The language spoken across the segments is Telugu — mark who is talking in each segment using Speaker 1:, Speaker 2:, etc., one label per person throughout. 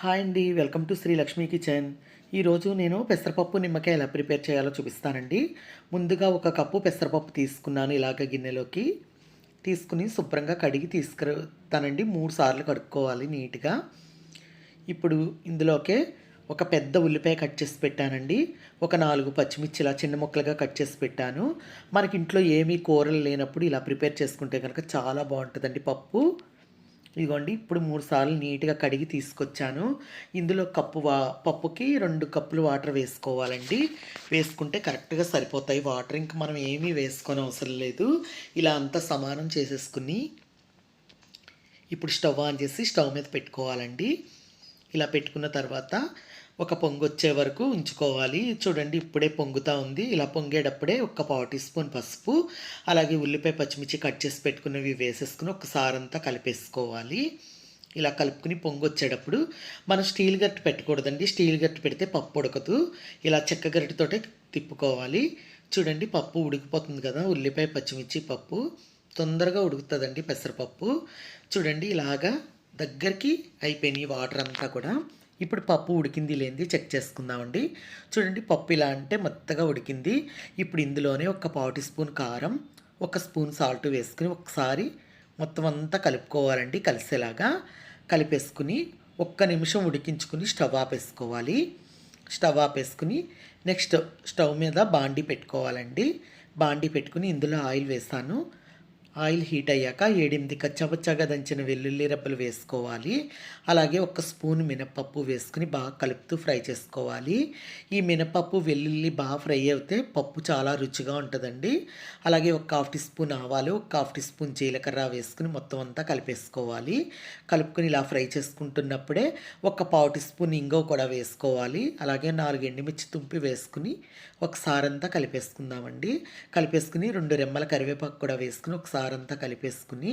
Speaker 1: హాయ్ అండి welcome to Sri Lakshmi kitchen. ఈరోజు నేను పెసరపప్పు నిమ్మకాయ ఎలా ప్రిపేర్ చేయాలో చూపిస్తానండి. ముందుగా ఒక కప్పు పెసరపప్పు తీసుకున్నాను ఇలాగ గిన్నెలోకి. తీసుకుని శుభ్రంగా కడిగి తీసుకుతానండి మూడు సార్లు కడుక్కోవాలి నీట్గా. ఇప్పుడు ఇందులోకే ఒక పెద్ద ఉల్లిపాయ కట్ చేసి పెట్టానండి. ఒక నాలుగు పచ్చిమిర్చి ఇలా చిన్న ముక్కలుగా కట్ చేసి పెట్టాను. మనకి ఇంట్లో ఏమీ కూరలు లేనప్పుడు ఇలా ప్రిపేర్ చేసుకుంటే కనుక చాలా బాగుంటుందండి పప్పు. ఇదిగోండి ఇప్పుడు మూడు సార్లు నీట్గా కడిగి తీసుకొచ్చాను. ఇందులో కప్పు వా పప్పుకి రెండు కప్పులు వాటర్ వేసుకోవాలండి. వేసుకుంటే కరెక్ట్గా సరిపోతాయి వాటర్. ఇంకా మనం ఏమీ వేసుకొని అవసరం లేదు. ఇలా అంతా సమానం చేసేసుకుని ఇప్పుడు స్టవ్ ఆన్ చేసి స్టవ్ మీద పెట్టుకోవాలండి. ఇలా పెట్టుకున్న తర్వాత ఒక పొంగు వచ్చే వరకు ఉంచుకోవాలి. చూడండి ఇప్పుడే పొంగుతూ ఉంది. ఇలా పొంగేటప్పుడే ఒక పావు టీ స్పూన్ పసుపు అలాగే ఉల్లిపాయ పచ్చిమిర్చి కట్ చేసి పెట్టుకున్నవి వేసేసుకుని ఒకసారి అంతా కలిపేసుకోవాలి. ఇలా కలుపుకుని పొంగు వచ్చేటప్పుడు మనం స్టీల్ గట్టు పెట్టకూడదండి. స్టీల్ గట్టు పెడితే పప్పు ఉడకదు. ఇలా చెక్క గరిటతోటే తిప్పుకోవాలి. చూడండి పప్పు ఉడికిపోతుంది కదా. ఉల్లిపాయ పచ్చిమిర్చి పప్పు తొందరగా ఉడుకుతుందండి పెసరపప్పు. చూడండి ఇలాగా దగ్గరికి అయిపోయినాయి వాటర్ అంతా కూడా. ఇప్పుడు పప్పు ఉడికింది లేనిది చెక్ చేసుకుందామండి. చూడండి పప్పు ఇలా అంటే మెత్తగా ఉడికింది. ఇప్పుడు ఇందులోనే ఒక పావుటి స్పూన్ కారం ఒక స్పూన్ సాల్ట్ వేసుకుని ఒకసారి మొత్తం అంతా కలుపుకోవాలండి కలిసేలాగా. కలిపేసుకుని ఒక్క నిమిషం ఉడికించుకుని స్టవ్ ఆపేసుకోవాలి. స్టవ్ ఆపేసుకుని నెక్స్ట్ స్టవ్ మీద బాండి పెట్టుకోవాలండి. బాండి పెట్టుకుని ఇందులో ఆయిల్ వేస్తాను ఆయిల్ హీట్ అయ్యాక ఏడెనిమిది కచ్చపచ్చగా దంచిన వెల్లుల్లి రెబ్బలు వేసుకోవాలి. అలాగే ఒక స్పూన్ మినపప్పు వేసుకుని బాగా కలుపుతూ ఫ్రై చేసుకోవాలి. ఈ మినపప్పు వెల్లుల్లి బాగా ఫ్రై అయితే పప్పు చాలా రుచిగా ఉంటుందండి. అలాగే ఒక హాఫ్ టీ స్పూన్ ఆవాలు ఒక హాఫ్ టీ స్పూన్ జీలకర్ర వేసుకుని మొత్తం అంతా కలిపేసుకోవాలి. కలుపుకొని ఇలా ఫ్రై చేసుకుంటున్నప్పుడే ఒక పావు టీ స్పూన్ ఇంగో కూడా వేసుకోవాలి. అలాగే నాలుగు ఎండుమిర్చి తుంపి వేసుకుని ఒకసారంతా కలిపేసుకుందామండి. కలిపేసుకుని రెండు రెమ్మల కరివేపాకు కూడా వేసుకుని ఒకసారి కారంతా కలిపేసుకుని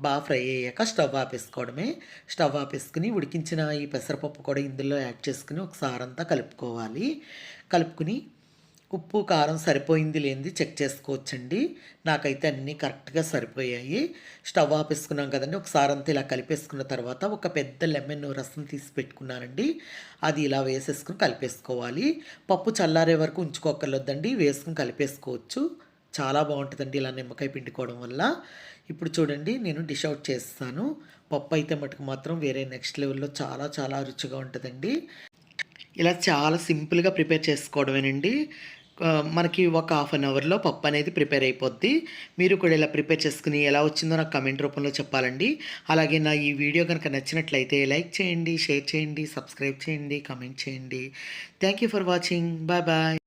Speaker 1: బాగా ఫ్రై అయ్యాక స్టవ్ ఆపేసుకోవడమే. స్టవ్ ఆపేసుకుని ఉడికించిన ఈ పెసరపప్పు కూడా ఇందులో యాడ్ చేసుకుని ఒకసారి అంతా కలుపుకోవాలి. కలుపుకుని ఉప్పు కారం సరిపోయింది లేనిది చెక్ చేసుకోవచ్చండి. నాకైతే అన్నీ కరెక్ట్గా సరిపోయాయి. స్టవ్ ఆపేసుకున్నాం కదండి ఒకసారి అంతా ఇలా కలిపేసుకున్న తర్వాత ఒక పెద్ద లెమన్ రసం తీసి పెట్టుకున్నానండి. అది ఇలా వేసేసుకుని కలిపేసుకోవాలి. పప్పు చల్లారే వరకు ఉంచుకోకర్లేదండి వేసుకుని కలిపేసుకోవచ్చు. చాలా బాగుంటుందండి ఇలా నిమ్మకాయ పిండుకోవడం వల్ల. ఇప్పుడు చూడండి నేను డిష్ అవుట్ చేస్తాను. పప్పు అయితే మటుకు మాత్రం వేరే నెక్స్ట్ లెవెల్లో చాలా చాలా రుచిగా ఉంటుందండి. ఇలా చాలా సింపుల్గా ప్రిపేర్ చేసుకోవడమేనండి. మనకి ఒక హాఫ్ అన్ అవర్లో పప్పు అనేది ప్రిపేర్ అయిపోద్ది. మీరు కూడా ఇలా ప్రిపేర్ చేసుకుని ఎలా వచ్చిందో నాకు కమెంట్ రూపంలో చెప్పాలండి. అలాగే నా ఈ వీడియో కనుక నచ్చినట్లయితే లైక్ చేయండి షేర్ చేయండి సబ్స్క్రైబ్ చేయండి కమెంట్ చేయండి. Thank you for watching. Bye bye.